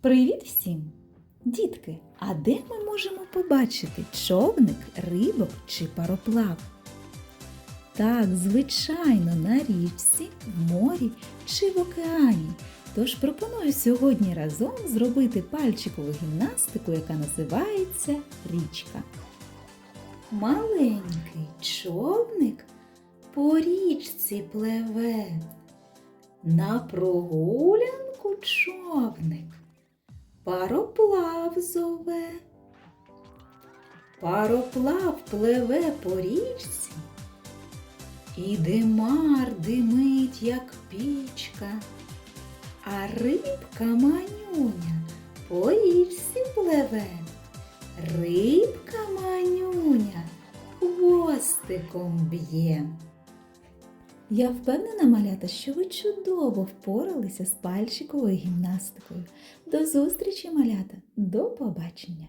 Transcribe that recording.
Привіт всім! Дітки, а де ми можемо побачити човник, рибок чи пароплав? Так, звичайно, на річці, в морі чи в океані. Тож пропоную сьогодні разом зробити пальчикову гімнастику, яка називається річка. Маленький човник по річці пливе. На прогулянку пароплав зове. Пароплав пливе по річці, і димар димить, як пічка, а рибка манюня по річці пливе. Рибка манюня хвостиком б'є. Я впевнена, малята, що ви чудово впоралися з пальчиковою гімнастикою. До зустрічі, малята! До побачення!